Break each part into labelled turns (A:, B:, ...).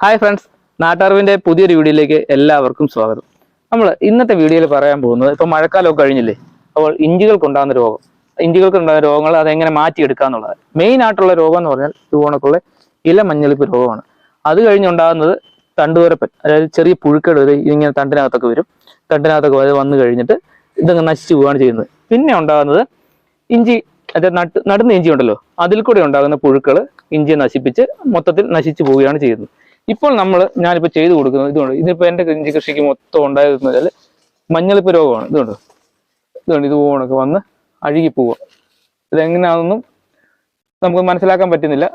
A: Hi friends നാട്ടറിവിന്റെ പുതിയൊരു വീഡിയോയിലേക്ക് എല്ലാവർക്കും സ്വാഗതം. നമ്മൾ ഇന്നത്തെ വീഡിയോയിൽ പറയാൻ പോകുന്നത് ഇപ്പൊ മഴക്കാലമൊക്കെ കഴിഞ്ഞില്ലേ? അപ്പോൾ ഇഞ്ചികൾക്കുണ്ടാകുന്ന രോഗം. ഇഞ്ചികൾക്കുണ്ടാകുന്ന രോഗങ്ങൾ അതെങ്ങനെ മാറ്റിയെടുക്കുക എന്നുള്ളത്. മെയിൻ ആയിട്ടുള്ള രോഗം എന്ന് പറഞ്ഞാൽ ഇതുപോണക്കുള്ള ഇല മഞ്ഞളിപ്പ് രോഗമാണ്. അത് കഴിഞ്ഞുണ്ടാകുന്നത് തണ്ടുവരപ്പൻ അതായത് ചെറിയ പുഴുക്കേട് വരെ ഇങ്ങനെ തണ്ടിനകത്തൊക്കെ വരും. തണ്ടിനകത്തൊക്കെ വരെ വന്നു കഴിഞ്ഞിട്ട് ഇതങ്ങ് നശിച്ചു പോവുകയാണ് ചെയ്യുന്നത്. പിന്നെ ഉണ്ടാകുന്നത് ഇഞ്ചി അതായത് നട്ട് നടുന്ന ഇഞ്ചി ഉണ്ടല്ലോ അതിൽ കൂടെ ഉണ്ടാകുന്ന പുഴുക്കൾ ഇഞ്ചിയെ നശിപ്പിച്ച് മൊത്തത്തിൽ നശിച്ചു പോവുകയാണ് ചെയ്യുന്നത്. ഇപ്പോൾ നമ്മൾ ഞാനിപ്പോൾ ചെയ്തു കൊടുക്കുന്നത് ഇതുകൊണ്ട് ഇതിപ്പോൾ എന്റെ ഇഞ്ചി കൃഷിക്ക് മൊത്തം ഉണ്ടായതെന്ന് വെച്ചാൽ മഞ്ഞളിപ്പ് രോഗമാണ്. ഇതുകൊണ്ട് ഇതുകൊണ്ട് ഇതുപോലൊക്കെ വന്ന് അഴുകി പോവുക. ഇതെങ്ങനെയാണെന്നും നമുക്ക് മനസ്സിലാക്കാൻ പറ്റുന്നില്ല.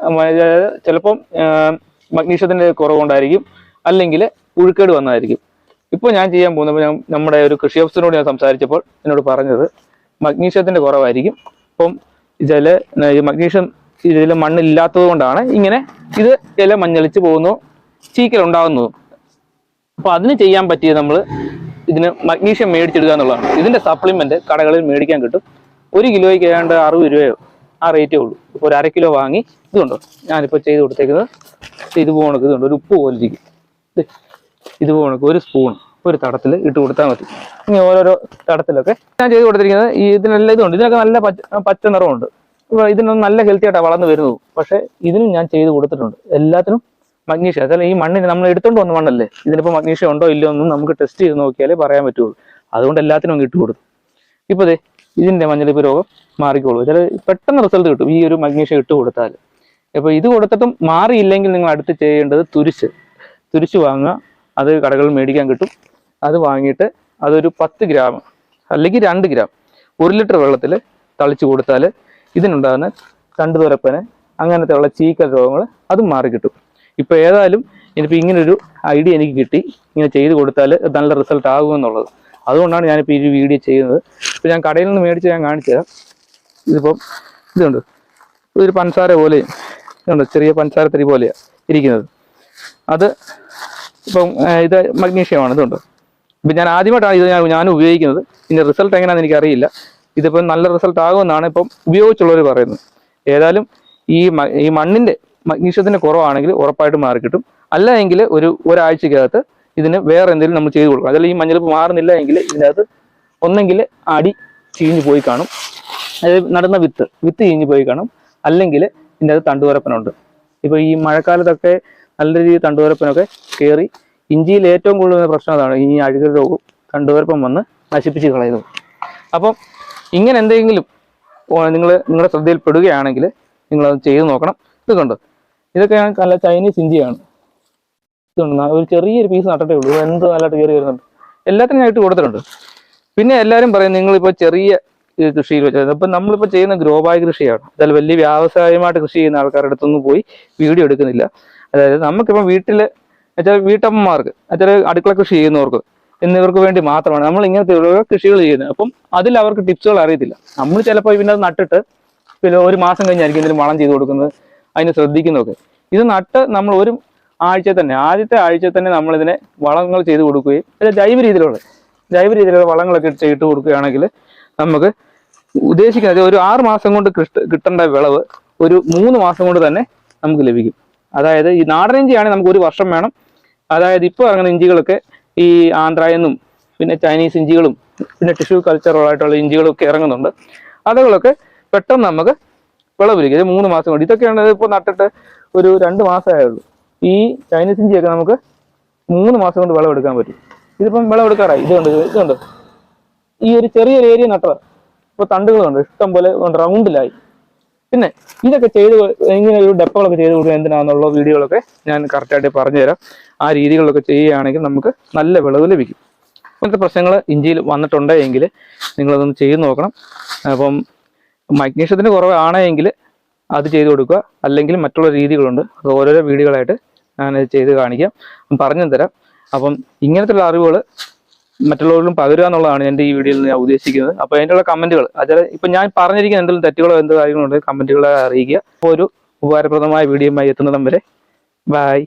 A: ചിലപ്പം മഗ്നീഷ്യത്തിന്റെ കുറവുകൊണ്ടായിരിക്കും അല്ലെങ്കിൽ പുഴുക്കേട് വന്നതായിരിക്കും ഇപ്പോൾ ഞാൻ ചെയ്യാൻ പോകുന്നപ്പോൾ ഞാൻ നമ്മുടെ ഒരു കൃഷി ഓഫീസറിനോട് ഞാൻ സംസാരിച്ചപ്പോൾ എന്നോട് പറഞ്ഞത് മഗ്നീഷ്യത്തിന്റെ കുറവായിരിക്കും. അപ്പം ചില മഗ്നീഷ്യം ഇതിൽ മണ്ണില്ലാത്തത് കൊണ്ടാണ് ഇങ്ങനെ ഇത് ഇല മഞ്ഞളിച്ച് പോകുന്നു ചീക്കൽ ഉണ്ടാകുന്നതും അപ്പൊ അതിന് ചെയ്യാൻ പറ്റിയത് നമ്മൾ ഇതിന് മഗ്നീഷ്യം മേടിച്ചെടുക്കുക എന്നുള്ളതാണ്. ഇതിന്റെ സപ്ലിമെന്റ് കടകളിൽ മേടിക്കാൻ കിട്ടും. ഒരു കിലോയ്ക്ക് ഏതാണ്ട് അറുപത് രൂപയോ ആ റേറ്റേ ഉള്ളൂ. ഇപ്പൊ ഒരു അര കിലോ വാങ്ങി ഇതുണ്ടോ? ഞാനിപ്പോൾ ചെയ്ത് കൊടുത്തേക്കുന്നത് ഇത് പോണക്ക് ഇതുണ്ട്. ഒരു ഉപ്പ് പോലെ ഇരിക്കും ഇത് പോകണക്ക് ഒരു സ്പൂൺ ഒരു തടത്തിൽ ഇട്ട് കൊടുത്താൽ മതി. ഇനി ഓരോരോ തടത്തിലൊക്കെ ഞാൻ ചെയ്ത് കൊടുത്തിരിക്കുന്നത് ഇതിനെല്ലാം ഇതുണ്ട്. ഇതിനൊക്കെ നല്ല പച്ച പച്ച നിറമുണ്ട് ഇതിനൊന്നും നല്ല ഹെൽത്തി ആയിട്ടാണ് വളർന്നു വരുന്നത്. പക്ഷേ ഇതിനും ഞാൻ ചെയ്ത് കൊടുത്തിട്ടുണ്ട്. എല്ലാത്തിനും മഗ്നീഷ്യം അതായത് ഈ മണ്ണിന് നമ്മൾ എടുത്തോണ്ട് വന്ന മണ്ണല്ലേ? ഇതിനിപ്പോൾ മഗ്നീഷ്യം ഉണ്ടോ ഇല്ലയോ എന്നും നമുക്ക് ടെസ്റ്റ് ചെയ്ത് നോക്കിയാലേ പറയാൻ പറ്റുള്ളൂ. അതുകൊണ്ട് എല്ലാത്തിനും അങ്ങ് ഇട്ട് കൊടുത്തു. ഇപ്പോൾ ദേ ഇതിന്റെ മഞ്ഞളിപ്പ് രോഗം മാറിക്കോളൂ. ചില പെട്ടെന്ന് റിസൾട്ട് കിട്ടും ഈ ഒരു മഗ്നീഷ്യം ഇട്ട് കൊടുത്താൽ അപ്പോൾ ഇത് കൊടുത്തിട്ടും മാറിയില്ലെങ്കിൽ നിങ്ങൾ അടുത്ത് ചെയ്യേണ്ടത് തുരിച്ച് തുരിച്ച് വാങ്ങുക. അത് കടകളിൽ മേടിക്കാൻ കിട്ടും. അത് വാങ്ങിയിട്ട് അതൊരു പത്ത് ഗ്രാം അല്ലെങ്കിൽ രണ്ട് ഗ്രാം ഒരു ലിറ്റർ വെള്ളത്തിൽ തളിച്ചു കൊടുത്താൽ ഇതിനുണ്ടാകുന്ന കണ്ടുതുരപ്പന് അങ്ങനത്തെ ഉള്ള ചീക്കൽ രോഗങ്ങൾ അതും മാറി കിട്ടും. ഇപ്പോൾ ഏതായാലും ഇനിയിപ്പോൾ ഇങ്ങനൊരു ഐഡിയ എനിക്ക് കിട്ടി. ഇങ്ങനെ ചെയ്ത് കൊടുത്താൽ നല്ല റിസൾട്ട് ആകുമെന്നുള്ളത് അതുകൊണ്ടാണ് ഞാനിപ്പോൾ ഈ വീഡിയോ ചെയ്യുന്നത്. ഇപ്പോൾ ഞാൻ കടയിൽ നിന്ന് മേടിച്ച് ഞാൻ കാണിച്ചു തരാം. ഇതിപ്പം ഇതുണ്ട്. ഇതൊരു പഞ്ചസാര പോലെയും ഇതുണ്ട്. ചെറിയ പഞ്ചസാര തരി പോലെയാണ് ഇരിക്കുന്നത്. അത് ഇപ്പം ഇത് മഗ്നീഷ്യമാണ് ഇതുണ്ട്. ഇപ്പം ഞാൻ ആദ്യമായിട്ടാണ് ഇത് ഞാൻ ഞാൻ ഉപയോഗിക്കുന്നത്. ഇതിന്റെ റിസൾട്ട് എങ്ങനെയാണെന്ന് എനിക്കറിയില്ല. ഇതിപ്പം നല്ല റിസൾട്ട് ആകുമെന്നാണ് ഇപ്പം ഉപയോഗിച്ചുള്ളവർ പറയുന്നത്. ഏതായാലും ഈ ഈ മണ്ണിന്റെ മഗ്നീഷ്യത്തിന്റെ കുറവാണെങ്കിൽ ഉറപ്പായിട്ട് മാറി കിട്ടും. അല്ല എങ്കിൽ ഒരു ഒരാഴ്ചക്കകത്ത് ഇതിന് വേറെ എന്തെങ്കിലും നമ്മൾ ചെയ്ത് കൊടുക്കണം. അതല്ല ഈ മഞ്ഞളിപ്പ് മാറുന്നില്ല എങ്കിൽ ഇതിനകത്ത് ഒന്നെങ്കിൽ അടി ചീഞ്ഞു പോയി കാണും. അതായത് നടന്ന വിത്ത് വിത്ത് ചീഞ്ഞു പോയി കാണും. അല്ലെങ്കിൽ ഇതിന്റെ അകത്ത് തണ്ടുവരപ്പനുണ്ട്. ഇപ്പോൾ ഈ മഴക്കാലത്തൊക്കെ നല്ല രീതിയിൽ തണ്ടുവരപ്പനൊക്കെ കയറി ഇഞ്ചിയിൽ ഏറ്റവും കൂടുതൽ പ്രശ്നം അതാണ് ഈ അഴുകൽ രോഗവും തണ്ടുവരപ്പം വന്ന് നശിപ്പിച്ച് കളയുന്നത്. അപ്പം ഇങ്ങനെ എന്തെങ്കിലും നിങ്ങൾ നിങ്ങളുടെ ശ്രദ്ധയിൽ പെടുകയാണെങ്കിൽ നിങ്ങളത് ചെയ്തു നോക്കണം. ഇത് കണ്ടോ? ഇതൊക്കെ നല്ല ചൈനീസ് ഇഞ്ചിയാണ്. ഇതുണ്ട് ഒരു ചെറിയൊരു പീസ് നട്ടേ ഉള്ളൂ. എന്ത് നല്ലതായിട്ട് കയറി വരുന്നുണ്ട്. എല്ലാത്തിനും ഞാൻ ഇട്ട് കൊടുത്തിട്ടുണ്ട്. പിന്നെ എല്ലാവരും പറയും നിങ്ങളിപ്പോൾ ചെറിയ കൃഷിയിൽ വെച്ചത് ഇപ്പം നമ്മളിപ്പോൾ ചെയ്യുന്ന ഗ്രോ ബായ് കൃഷിയാണ്. അതായത് വലിയ വ്യാവസായികമായിട്ട് കൃഷി ചെയ്യുന്ന ആൾക്കാരുടെ അടുത്തൊന്നും പോയി വീഡിയോ എടുക്കുന്നില്ല. അതായത് നമുക്കിപ്പം വീട്ടിൽ എന്നുവെച്ചാൽ വീട്ടമ്മമാർക്ക് എന്നുവെച്ചാൽ അടുക്കള കൃഷി ചെയ്യുന്നവർക്ക് എന്നിവർക്ക് വേണ്ടി മാത്രമാണ് നമ്മൾ ഇങ്ങനത്തെ ഓരോ കൃഷികൾ ചെയ്യുന്നത്. അപ്പം അതിൽ അവർക്ക് ടിപ്സുകൾ അറിയത്തില്ല. നമ്മൾ ചിലപ്പോൾ പിന്നെ അത് നട്ടിട്ട് പിന്നെ ഒരു മാസം കഴിഞ്ഞായിരിക്കും ഇതിന് വളം ചെയ്ത് കൊടുക്കുന്നത് അതിന് ശ്രദ്ധിക്കുന്നതൊക്കെ. ഇത് നട്ട് നമ്മൾ ഒരു ആഴ്ച തന്നെ ആദ്യത്തെ ആഴ്ച തന്നെ നമ്മളിതിനെ വളങ്ങൾ ചെയ്ത് കൊടുക്കുകയും അല്ല ജൈവ രീതിയിലുള്ള ജൈവ രീതിയിലുള്ള വളങ്ങളൊക്കെ ഇട്ട് കൊടുക്കുകയാണെങ്കിൽ നമുക്ക് ഉദ്ദേശിക്കുന്നത് ഒരു ആറ് മാസം കൊണ്ട് കിട്ട- കിട്ടേണ്ട വിളവ് ഒരു മൂന്ന് മാസം കൊണ്ട് തന്നെ നമുക്ക് ലഭിക്കും. അതായത് ഈ നാടൻ ഇഞ്ചിയാണെങ്കിൽ നമുക്ക് ഒരു വർഷം വേണം. അതായത് ഇപ്പോൾ ഇറങ്ങുന്ന ഇഞ്ചികളൊക്കെ ഈ ആന്ധ്രയെന്നും പിന്നെ ചൈനീസ് ഇഞ്ചികളും പിന്നെ ടിഷ്യൂ കൾച്ചറുകളായിട്ടുള്ള ഇഞ്ചികളും ഒക്കെ ഇറങ്ങുന്നുണ്ട്. അതുകളൊക്കെ പെട്ടെന്ന് നമുക്ക് വിളവിരിക്കും. ഇത് മൂന്ന് മാസം കൊണ്ട്. ഇതൊക്കെയാണ് ഇപ്പോൾ നട്ടിട്ട് ഒരു രണ്ട് മാസമായുള്ളൂ. ഈ ചൈനീസ് ഇഞ്ചിയൊക്കെ നമുക്ക് മൂന്ന് മാസം കൊണ്ട് വിളവെടുക്കാൻ പറ്റും. ഇതിപ്പം വിളവെടുക്കാറായി. ഇതുണ്ട് ഇതുണ്ട് ഈ ഒരു ചെറിയൊരു ഏരിയ നട്ടത്. ഇപ്പോൾ തണ്ടുകളുണ്ട് ഇഷ്ടം പോലെ റൗണ്ടിലായി. പിന്നെ ഇതൊക്കെ ചെയ്ത് ഇങ്ങനെ ഒരു ഡെപ്പകളൊക്കെ ചെയ്ത് കൊടുക്കുക എന്തിനാന്നുള്ള വീഡിയോകളൊക്കെ ഞാൻ കറക്റ്റായിട്ട് പറഞ്ഞുതരാം. ആ രീതികളിലൊക്കെ ചെയ്യുകയാണെങ്കിൽ നമുക്ക് നല്ല വിളവ് ലഭിക്കും. ഇങ്ങനത്തെ പ്രശ്നങ്ങൾ ഇഞ്ചിയിൽ വന്നിട്ടുണ്ടെങ്കിൽ നിങ്ങളതൊന്ന് ചെയ്ത് നോക്കണം. അപ്പം മഗ്നീഷ്യത്തിന് കുറവാണെങ്കിൽ അത് ചെയ്ത് കൊടുക്കുക. അല്ലെങ്കിൽ മറ്റുള്ള രീതികളുണ്ട്. അത് ഓരോരോ വീഡിയോകളായിട്ട് ഞാൻ ചെയ്ത് കാണിക്കാം. പറഞ്ഞു തരാം അപ്പം ഇങ്ങനത്തെ അറിവുകൾ മറ്റുള്ളവരിലും പകരുക എന്നുള്ളതാണ് എന്റെ ഈ വീഡിയോയിൽ ഞാൻ ഉദ്ദേശിക്കുന്നത്. അപ്പോൾ അതിന്റെയുള്ള കമന്റുകൾ അതായത് ഇപ്പം ഞാൻ പറഞ്ഞിരിക്കുന്ന എന്തെങ്കിലും തെറ്റുകളോ എന്ത് കാര്യങ്ങളുണ്ട് കമന്റുകളെ അറിയിക്കുക. ഒരു ഉപകാരപ്രദമായ വീഡിയോയുമായി എത്തുന്നിടം വരെ. ബായ്